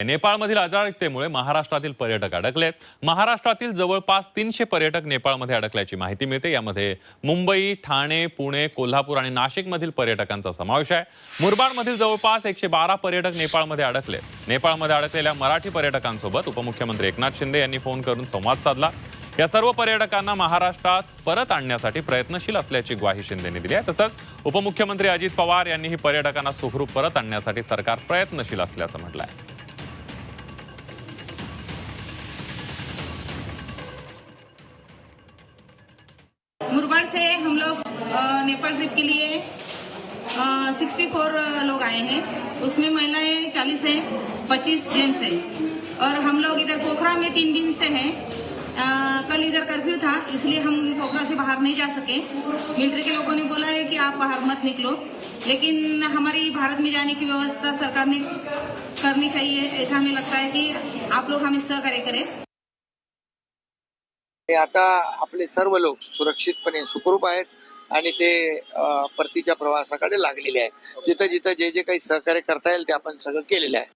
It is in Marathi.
नेपाळमधील अजाणतेमुळे महाराष्ट्रातील पर्यटक अडकले. महाराष्ट्रातील जवळपास तीनशे पर्यटक नेपाळमध्ये अडकल्याची माहिती मिळते. यामध्ये मुंबई ठाणे पुणे कोल्हापूर आणि नाशिकमधील पर्यटकांचा समावेश आहे. मुरबाडमधील जवळपास एकशे बारा पर्यटक नेपाळमध्ये अडकले. नेपाळमध्ये अडकलेल्या मराठी पर्यटकांसोबत उपमुख्यमंत्री एकनाथ शिंदे यांनी फोन करून संवाद साधला. या सर्व पर्यटकांना महाराष्ट्रात परत आणण्यासाठी प्रयत्नशील असल्याची ग्वाही शिंदेने दिली आहे. तसंच उपमुख्यमंत्री अजित पवार यांनीही पर्यटकांना सुखरूप परत आणण्यासाठी सरकार प्रयत्नशील असल्याचं म्हटलं आहे से हम लोग नेपाल ट्रिप के लिए सिक्सटी फोर लोग आए हैं। उसमें महिलाएँ चालीस हैं, पच्चीस जेंट्स हैं। और हम लोग इधर पोखरा में तीन दिन से हैं। कल इधर कर्फ्यू था, इसलिए हम पोखरा से बाहर नहीं जा सके। मिलिट्री के लोगों ने बोला है कि आप बाहर मत निकलो। लेकिन हमारी भारत में जाने की व्यवस्था सरकार ने करनी चाहिए। ऐसा हमें लगता है कि आप लोग हमें सहकार्य करें। ते आता आपले सर्व लोक सुरक्षितपणे सुखरूप आहेत आणि ते परतीच्या प्रवासाकडे लागलेले आहेत. जिथं जिथं जे जे काही सहकार्य करता येईल ते आपण सगळं केलेलं आहे.